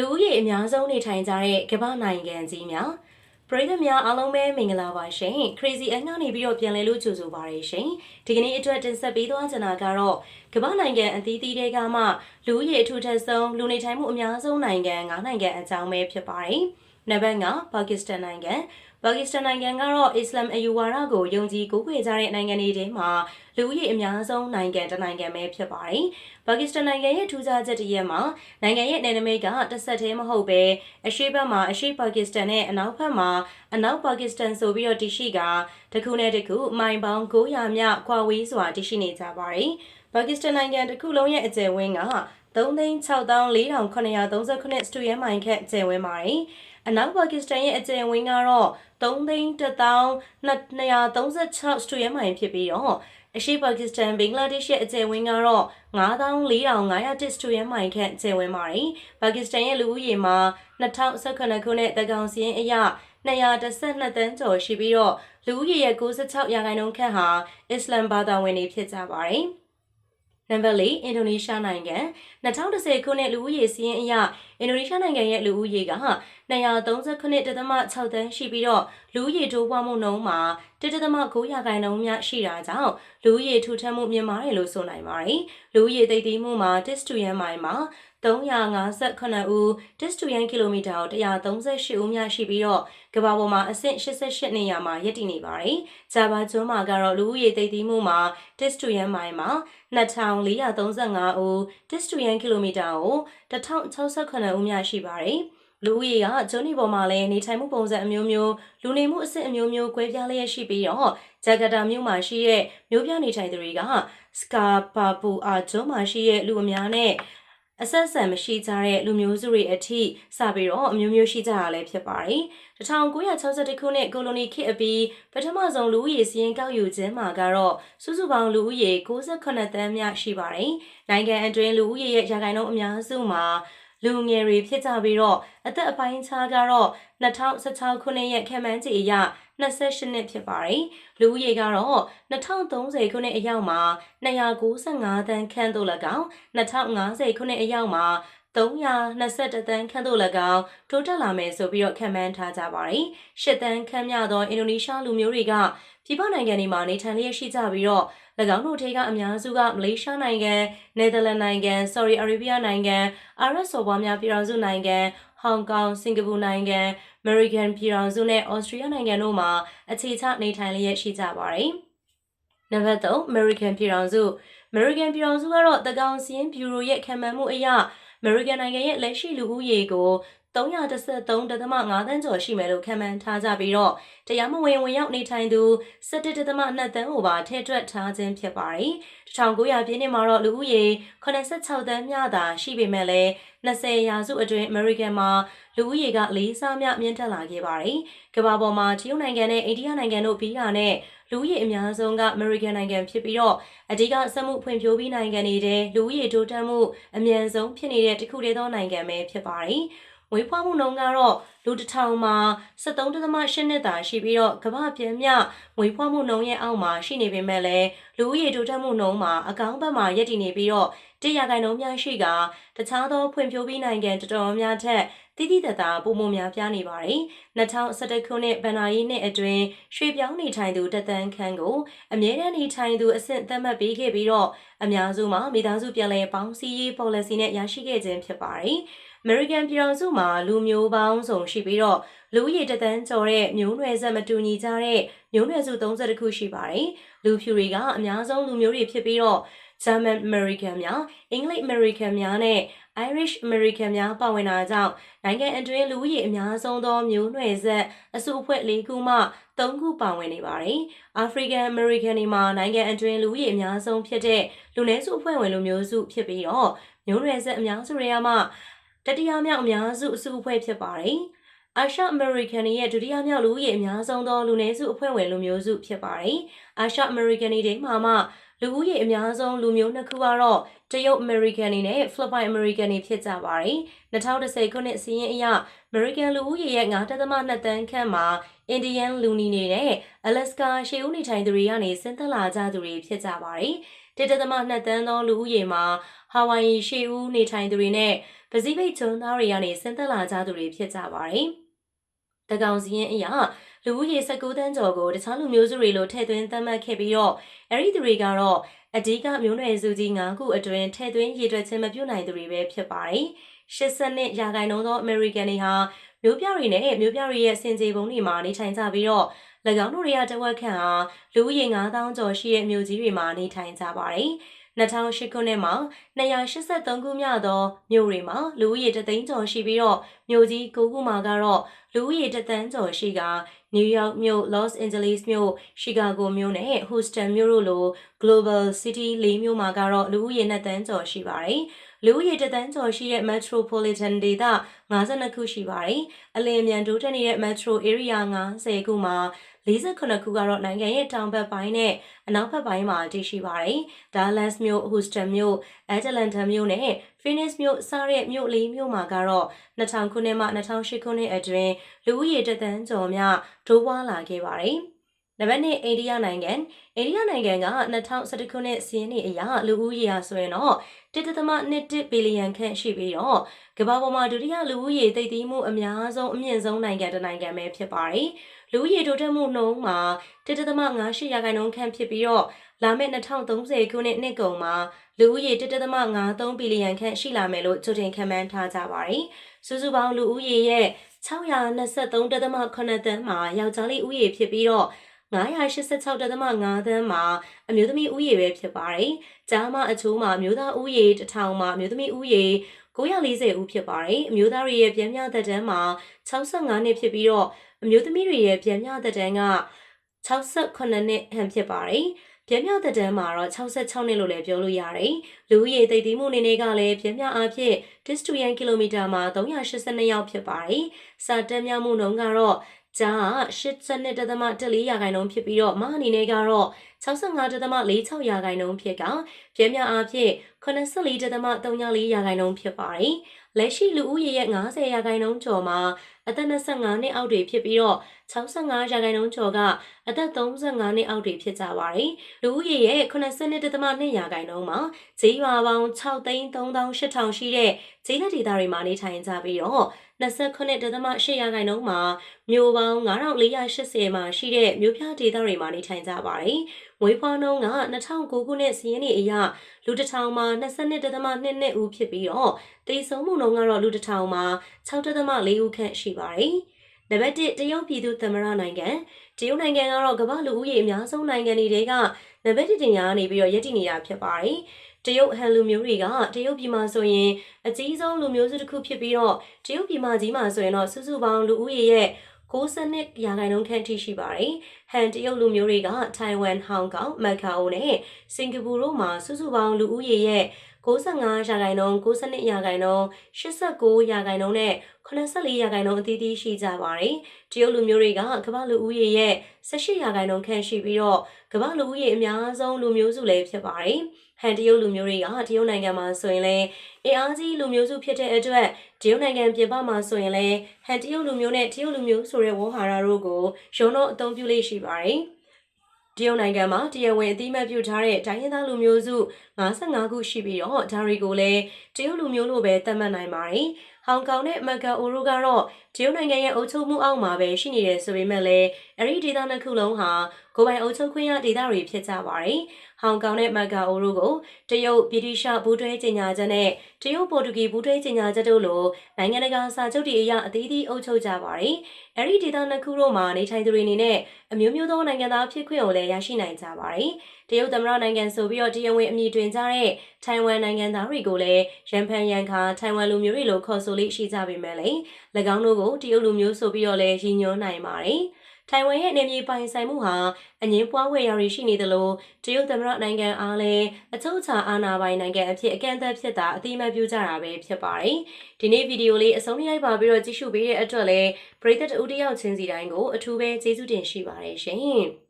လူဦးရေအများဆုံးနေထိုင်ကြတဲ့ကမ္ဘာနိုင်ငံကြီးများပရိသတ်များအားလုံးပဲမင်္ဂလာပါရှင် Crazy အငှားနေပြီးတော့ပြန်လဲလို့ကြိုဆိုပါရရှင်ဒီကနေ့အတွက်တင်ဆက်ပေးသွားချင်တာကတော့ကမ္ဘာနိုင်ငံအသီးသီးတွေကမှလူဦးရေအထူးထပ်ဆုံးလူနေထိုင်မှုအများဆုံးနိုင်ငံ၅နိုင်ငံအကြောင်းပဲဖြစ်ပါတယ်နံပါတ်5ပါကစ္စတန်နိုင်ငံ ပါကစ္စတန်နိုင်ငံကတော့အစ္စလာမ်အယူဝါဒကိုယုံကြည်ကိုးကွယ်ကြတဲ့နိုင်ငံတွေထဲမှာလူဦးရေအများဆုံးနိုင်ငံတစ်နိုင်ငံပဲဖြစ်ပါတယ်။ပါကစ္စတန်နိုင်ငံရဲ့ထူးခြားချက်တစ်ရက်မှာနိုင်ငံရဲ့နယ်နိမိတ်ကတစ်ဆက်တည်းမဟုတ်ပဲအရှေ့ဘက်မှာအရှေ့ပါကစ္စတန်နဲ့အနောက်ဘက်မှာအနောက်ပါကစ္စတန်ဆိုပြီးတော့တရှိကတစ်ခုနဲ့တစ်ခုမိုင်ပေါင်း900မြခွာဝေးစွာတရှိနေကြပါတယ်။ပါကစ္စတန်နိုင်ငံတစ်ခုလုံးရဲ့အကျယ်ဝန်းက3,6,4939 စတူယန်မိုင်ခန့်ကျယ်ဝန်းပါတယ်။ အနောက်ပါကစ္စတန်ရဲ့အကျယ်ဝန်းကတော့3,13236စတူယန်မိုင်ဖြစ်ပြီးတော့အရှေ့ပါကစ္စတန်ဘင်္ဂလားဒေ့ရှ်ရဲ့အကျယ်ဝန်းကတော့94,500စတူယန်မိုင်ခန့်ကျယ်ဝန်းပါတယ်။ပါကစ္စတန်ရဲ့လူဦးရေမှာ2019ခုနှစ်တကောင်စီရင်အရ212တန်းကျော်ရှိပြီးတော့လူဦးရေရဲ့96ရာခိုင်နှုန်းခန့်ဟာအစ္စလမ်ဘာသာဝင်တွေဖြစ်ကြပါတယ်။ နံပါတ်၄အင်ဒိုနီးရှားနိုင်ငံ2010ခုနှစ်လူဦးရေစီးရင်အရအင်ဒိုနီးရှားနိုင်ငံရဲ့လူဦးရေက239.6တန်းရှိပြီးတော့လူဦးရေတိုးပွားမှုနှုန်းမှာ1.9ရာခိုင်နှုန်းများရှိတာကြောင့်လူဦးရေထူထပ်မှုမြင့်မားတယ်လို့ဆိုနိုင်ပါတယ်။လူဦးရေသိပ်သည်းမှုမှာတစ်စတူယန်မိုင်မှာ 358ဦးတစ်စတူယန်ကီလိုမီတာကို138ဦးများရှိပြီးတော့ကမ္ဘာပေါ်မှာအဆင့်88နေရာမှာရပ်တည်နေပါတယ်။ဂျာဗာကျွန်းမှာကတော့လူဦးရေသိပ်သည်းမှုမှာတစ်စတူယန်မိုင်မှာ2435ဦးတစ်စတူယန်ကီလိုမီတာကို1068ဦးများရှိပါတယ်။လူဦးရေကဂျွန်နီပေါ်မှာလည်းနေထိုင်မှုပုံစံအမျိုးမျိုးလူနေမှုအဆင့်အမျိုးမျိုးကွဲပြားလျက်ရှိပြီးတော့ဂျကာတာမြို့မှာရှိတဲ့မြို့ပြနေထိုင်သူတွေကစကာပါပူအာဂျွန်မှာရှိတဲ့လူအများနဲ့ အဆက်အဆံမရှိကြတဲ့လူမျိုးစုတွေအထိစပြီးတော့အမျိုးမျိုးရှိကြတာလည်းဖြစ်ပါတယ်။1962ခုနှစ်ကိုလိုနီခေတ်အပြီးပထမဆုံးလူဦးရေစီးရင်ကောက်ယူခြင်းမှာကတော့စုစုပေါင်းလူဦးရေ68တန်းမြရှိပါတယ်။နိုင်ငံအတွင်းလူဦးရေရဲ့ရာခိုင်နှုန်းအများစုမှာလူငယ်တွေဖြစ်ကြပြီးတော့အသက်အပိုင်းခြားကတော့2016ခုနှစ်ရဲ့ခံမှန်းခြေအရ 28နှစ်ဖြစ်ပါတယ်။လူဦးရေကတော့2030ခုနှစ်အရောက်မှာ295တန်းခန့်သို့၎င်း2050ခုနှစ်အရောက်မှာ321တန်းခန့်သို့၎င်းတိုးတက်လာမယ်ဆိုပြီးတော့ခံမှန်းထားကြပါတယ်။၈တန်းခန့်မြသောအင်ဒိုနီးရှားလူမျိုးတွေက ပြည်ပနိုင်ငံတွေမှာနေထိုင်လျက်ရှိကြပြီးတော့၎င်းတို့ထေကအများစုကမလေးရှားနိုင်ငံ၊နယ်သာလန်နိုင်ငံ၊ဆော်ဒီအာရေဗျနိုင်ငံ၊အာရပ်စော်ဘွားများပြည်ထောင်စုနိုင်ငံ၊ဟောင်ကောင်၊စင်ကာပူနိုင်ငံ၊အမေရိကန်ပြည်ထောင်စုနဲ့ဩစတြေးလျနိုင်ငံတို့မှာအခြေချနေထိုင်လျက်ရှိကြပါတယ်။နံပါတ်3 American ပြည်ထောင်စု American ပြည်ထောင်စုကတော့တကောင်စီရင်ဘျူရိုရဲ့ခံမှန်းမှုအရ American နိုင်ငံရဲ့လက်ရှိလူဦးရေကို 313.5တန်းကျော်ရှိမယ်လို့ခန့်မှန်းထားကြပြီးတော့တရားမဝင်ဝင်ရောက်နေထိုင်သူ17.2တန်းကိုပါထည့်တွက်ထားခြင်းဖြစ်ပါတယ်။1900ပြည့်နှစ်မှာတော့လူဦးရေ86တန်းမြသာရှိပေမဲ့လည်း20ရာစုအတွင်းအမေရိကန်မှာလူဦးရေကလေးစားမြမြင့်တက်လာခဲ့ပါတယ်။ကမ္ဘာပေါ်မှာတရုတ်နိုင်ငံနဲ့အိန္ဒိယနိုင်ငံတို့ပြီးတာနဲ့လူဦးရေအများဆုံးကအမေရိကန်နိုင်ငံဖြစ်ပြီးတော့အဓိကစက်မှုဖွံ့ဖြိုးပြီးနိုင်ငံတွေထဲလူဦးရေတိုးတက်မှုအမြန်ဆုံးဖြစ်နေတဲ့တစ်ခုတည်းသောနိုင်ငံပဲဖြစ်ပါတယ်။ မွေးဖွားမှုနှုန်းကတော့လူတစ်ထောင်မှာ73.8နှစ်သာရှိပြီးတော့ကမ္ဘာပြန်မြမွေးဖွားမှုနှုန်းရဲ့အောက်မှာရှိနေပေမဲ့လည်းလူဦးရေတိုးတက်မှုနှုန်းမှာအကောင်းဘက်မှာရပ်တည်နေပြီးတော့တရားကိုင်နှုန်းများရှိကတခြားသောဖွံ့ဖြိုးပြီးနိုင်ငံတော်တော်များထက်တိတိတသာပုံမများပြားနေပါတယ်။2011ခုနှစ်ဗန်နာရီနှစ်အတွင်းရွှေပြောင်းနေထိုင်သူတသန်းခန့်ကိုအမြဲတမ်းနေထိုင်သူအဆင့်သတ်မှတ်ပေးခဲ့ပြီးတော့အများစုမှာမိသားစုပြန်လည်ပေါင်းစည်းရေး policy နဲ့ရရှိခဲ့ခြင်းဖြစ်ပါတယ်။ American ပြည်ထောင်စုမှာလူမျိုးပေါင်းစုံရှိပြီးတော့လူဦးရေတသန်းကျော်တဲ့မျိုးနွယ်ဆက်မတူညီကြတဲ့မျိုးနွယ်စု30ခုရှိပါတယ်။လူဖြူတွေကအများဆုံးလူမျိုးတွေဖြစ်ပြီးတော့ German American များ၊ English American များနဲ့ Irish American များပါဝင်တာကြောင့်နိုင်ငံအတွင်းလူဦးရေအများဆုံးသောမျိုးနွယ်ဆက်အစုအဖွဲ့၄ခုမှ၃ခုပါဝင်နေပါတယ်။ African American တွေမှာနိုင်ငံအတွင်းလူဦးရေအများဆုံးဖြစ်တဲ့လူနည်းစုအဖွဲ့ဝင်လူမျိုးစုဖြစ်ပြီးတော့မျိုးနွယ်ဆက်အများစုတွေကမှ တတိယမြောက်အများစုအစုအဖွဲ့ဖြစ်ပါတယ်။အာရှအမေရိကန်ရဲ့ဒုတိယမြောက်လူဦးရေအများဆုံးသောလူနည်းစုအဖွဲ့ဝင်လူမျိုးစုဖြစ်ပါတယ်။အာရှအမေရိကန်တွေမှာမှလူဦးရေအများဆုံးလူမျိုးနှစ်ခုကတော့တရုတ်အမေရိကန်တွေနဲ့ဖိလစ်ပိုင်အမေရိကန်တွေဖြစ်ကြပါတယ်။2010ခုနှစ်စီးရင်အရအမေရိကန်လူဦးရေရဲ့9.2တန်းခန့်မှာအင်ဒီယန်လူနီနေနဲ့အလက်စကာရှေးဦးနေထိုင်သူတွေကနေဆင်းသက်လာကြသူတွေဖြစ်ကြပါတယ်။ တတသမ2တန်းသောလူဦးရေမှာဟာဝိုင်ယီရှေဦးနေထိုင်သူတွေနဲ့ပစိဖိတ်ကျွန်းသားတွေကနေဆင်းသက်လာကြသူတွေဖြစ်ကြပါတယ်။တကောင်စီရင်အရာလူဦးရေ19တန်းကျော်ကိုတခြားလူမျိုးစုတွေလိုထည့်သွင်းသတ်မှတ်ခဲ့ပြီးတော့အဲ့ဒီသူတွေကတော့အဓိကမျိုးနွယ်စုကြီး9ခုအတွင်းထည့်သွင်းရည်ရွယ်ခြင်းမပြုနိုင်သူတွေပဲဖြစ်ပါတယ်။82ရာခိုင်နှုန်းသောအမေရိကန်တွေဟာမျိုးပြတွေနဲ့မျိုးပြတွေရဲ့စင်ကြေပုံတွေမှာနေထိုင်ကြပြီးတော့၎ င်းတို့တွေကတဝက်ခန့်ဟာလူဦးရေ9000ကျော်ရှိတဲ့မြို့ကြီးတွေမှာနေထိုင်ကြပါတယ်။2008ခုနှစ်မှာ283ခုမြောက်သောမြို့တွေမှာလူဦးရေတသိန်းကျော်ရှိပြီးတော့မြို့ကြီး9ခုမှာကတော့လူဦးရေတသန်းကျော်ရှိကနယူးယောက်မြို့ Los Angeles မြို့ Chicago မြို့နဲ့ Houston မြို့တို့လို Global City ၄မြို့မှာကတော့လူဦးရေ2သန်းကျော်ရှိပါတယ်။လူဦးရေတသန်းကျော်ရှိတဲ့ Metropolitan ဒေသ52ခုရှိပါတယ်။အလင်းမြန်တိုးတက်နေတဲ့ Metro Area 90ခုမှာ 48ခုကတော့နိုင်ငံရဲ့တောင်ဘက်ပိုင်းနဲ့အနောက်ဘက်ပိုင်းမှာတည်ရှိပါတယ်။ Dallas မြို့ Houston မြို့ Atlanta မြို့နဲ့ Phoenix မြို့စတဲ့မြို့လေးမြို့မှာကတော့2000ခုနှစ်မှ2008ခုနှစ်အတွင်းလူဦးရေတသန်းကျော်များတိုးပွားလာခဲ့ပါတယ်။ နံပါတ်1အိန္ဒိယနိုင်ငံအိန္ဒိယနိုင်ငံက2011ခုနှစ်စီးရင်အရလူဦးရေဟာဆိုရင်တော့1.1ဘီလီယံခန့်ရှိပြီးတော့ကမ္ဘာပေါ်မှာဒုတိယလူဦးရေသိပ်သီးမှုအများဆုံးအမြင့်ဆုံးနိုင်ငံတစ်နိုင်ငံပဲဖြစ်ပါတယ်။လူဦးရေတိုးတက်မှုနှုန်းမှာ1.58ရာခိုင်နှုန်းခန့်ဖြစ်ပြီးတော့လာမယ့်2030ခုနှစ်နှစ်ကုန်မှာလူဦးရေ1.53ဘီလီယံခန့်ရှိလာမယ်လို့ကြိုတင်ခန့်မှန်းထားကြပါတယ်။စုစုပေါင်းလူဦးရေရဲ့623.8တန်းမှာယောက်ျားလေးဦးရေဖြစ်ပြီးတော့ 986.5သန်းမှာအမျိုးသမီးဦးရေပဲဖြစ်ပါတယ်။ကြားမအချိုးမှာအမျိုးသားဦးရေ1000မှာအမျိုးသမီးဦးရေ940ဦးဖြစ်ပါတယ်။အမျိုးသားတွေရဲ့ပြန်မြသက်တမ်းမှာ65နှစ်ဖြစ်ပြီးတော့အမျိုးသမီးတွေရဲ့ပြန်မြသက်တမ်းက68နှစ်ဟန်ဖြစ်ပါတယ်။ပြန်မြသက်တမ်းမှာတော့66နှစ်လို့လည်းပြောလို့ရတယ်။လူဦးရေသိပ်သီးမှုနေနေကလည်းပြန်မြအဖြစ် distance ကီလိုမီတာမှာ382ယောက်ဖြစ်ပါတယ်။စာတက်မြောက်မှုနှုန်းကတော့ ကျား82.14ရာခိုင်နှုန်းဖြစ်ပြီးတော့မအနေနဲ့ကတော့65.46ရာခိုင်နှုန်းဖြစ်ကပြင်းပြအဖြစ်84.34ရာခိုင်နှုန်းဖြစ်ပါတယ်။လက်ရှိလူဦးရေရဲ့90ရာခိုင်နှုန်းကျော်မှာအသက်25နှစ်အောက်တွေဖြစ်ပြီးတော့65ရာခိုင်နှုန်းကျော်ကအသက်35နှစ်အောက်တွေဖြစ်ကြပါတယ်။လူဦးရေရဲ့82.2ရာခိုင်နှုန်းမှာဈေးရွာပေါင်း6,3800ရှိတဲ့ဈေးလက်ဒေသတွေမှာနေထိုင်ကြပြီးတော့29.8ရာခိုင်နှုန်းမှာမြို့ပေါင်း9480မှာရှိတဲ့မြို့ပြဒေသတွေမှာနေထိုင်ကြပါတယ်။ ငွေဖွားနှုန်းက2009ခုနှစ်စီးရင်နေအရလူတစ်ထောင်မှာ22.2ဦးဖြစ်ပြီးတော့တေဆုံးမှုနှုန်းကတော့လူတစ်ထောင်မှာ6.4ဦးခန့်ရှိပါတယ်။နံပါတ်1တရုတ်ပြည်သူသမ္မတနိုင်ငံတရုတ်နိုင်ငံကတော့ကမ္ဘာလူဦးရေအများဆုံးနိုင်ငံတွေကနံပါတ်1တင်ရာနေပြီးတော့ရည်တည်နေတာဖြစ်ပါတယ်။တရုတ်ဟန်လူမျိုးတွေကတရုတ်ပြည်မှာဆိုရင်အကြီးဆုံးလူမျိုးစုတစ်ခုဖြစ်ပြီးတော့တရုတ်ပြည်မှာကြီးမှာဆိုရင်တော့စုစုပေါင်းလူဦးရေရဲ့ 62ရာခိုင်နှုန်းခန့်ထိရှိပါတယ်။ဟန်တရုတ်လူမျိုးတွေကထိုင်ဝမ်၊ဟောင်ကောင်၊မက်ကာအိုနဲ့စင်ကာပူတို့မှာစုစုပေါင်းလူဦးရေရဲ့ 65ရာခိုင်နှုန်း92ရာခိုင်နှုန်း89ရာခိုင်နှုန်းနဲ့84ရာခိုင်နှုန်းအသီးသီးရှိကြပါတယ်။တရုတ်လူမျိုးတွေကကမ္ဘာလူဦးရေရဲ့18ရာခိုင်နှုန်းခန့်ရှိပြီးတော့ကမ္ဘာလူဦးရေအများဆုံးလူမျိုးစုလည်းဖြစ်ပါတယ်။ဟန်တရုတ်လူမျိုးတွေကတရုတ်နိုင်ငံမှာဆိုရင်လည်းအင်အားကြီးလူမျိုးစုဖြစ်တဲ့အတွက်တရုတ်နိုင်ငံပြင်ပမှာဆိုရင်လည်းဟန်တရုတ်လူမျိုးနဲ့တရုတ်လူမျိုးဆိုတဲ့ဝေါ်ဟာရတို့ကိုရုံတော့အသုံးပြုလေးရှိပါတယ်။ တရုတ်နိုင်ငံမှာတရားဝင်အသိမှတ်ပြုထားတဲ့တိုင်းရင်းသားလူမျိုးစု55ခုရှိပြီးတော့ဒါတွေကိုလည်းတရုတ်လူမျိုးလို့ပဲသတ်မှတ်နိုင်ပါတယ်။ ဟောင်ကောင်နဲ့မကာအိုတို့ကတော့တရုတ်နိုင်ငံရဲ့အုပ်ချုပ်မှုအောက်မှာပဲရှိနေတယ်ဆိုပေမဲ့လည်းအဲ့ဒီဒေသနှစ်ခုလုံးဟာကိုယ်ပိုင်အုပ်ချုပ်ခွင့်ရဒေသတွေဖြစ်ကြပါတယ်။ဟောင်ကောင်နဲ့မကာအိုတို့ကိုတရုတ်ပြည်တိရှဘူတွဲကြေညာချက်နဲ့တရုတ်ပေါ်တူဂီဘူတွဲကြေညာချက်တို့လိုနိုင်ငံတကာစာချုပ်တွေအရအသီးသီးအုပ်ချုပ်ကြပါတယ်။အဲ့ဒီဒေသနှစ်ခုတို့မှာနေထိုင်သူတွေအနေနဲ့အမျိုးမျိုးသောနိုင်ငံသားဖြစ်ခွင့်ကိုလည်းရရှိနိုင်ကြပါတယ်။ တရုတ်သမ္မတနိုင်ငံဆိုပြီးတော့တရားဝင်အမည်တွင်ကြတဲ့ထိုင်ဝမ်နိုင်ငံသားတွေကိုလည်းရန်ဖန်ရန်ခါထိုင်ဝမ်လူမျိုးတွေလိုခေါ်ဆိုလေးရှိကြပေမဲ့လည်း၎င်းတို့ကိုတရုတ်လူမျိုးဆိုပြီးတော့လည်းရည်ညွှန်းနိုင်ပါတယ်။ထိုင်ဝမ်ရဲ့နေမြေပိုင်ဆိုင်မှုဟာအငင်းပွားဝယ်ရာတွေရှိနေသလိုတရုတ်သမ္မတနိုင်ငံအားလည်းအချုပ်အခြာအာဏာပိုင်နိုင်ငံအဖြစ်အကန့်အသတ်ဖြစ်တာအတိအမှတ်ပြုကြတာပဲဖြစ်ပါတယ်။ဒီနေ့ဗီဒီယိုလေးအဆုံးရိုက်ပါပြီးတော့ကြည့်ရှုပေးတဲ့အတွက်လည်းပရိသတ်အဦးတယောက်ချင်းစီတိုင်းကိုအထူးပဲကျေးဇူးတင်ရှိပါတယ်ရှင်။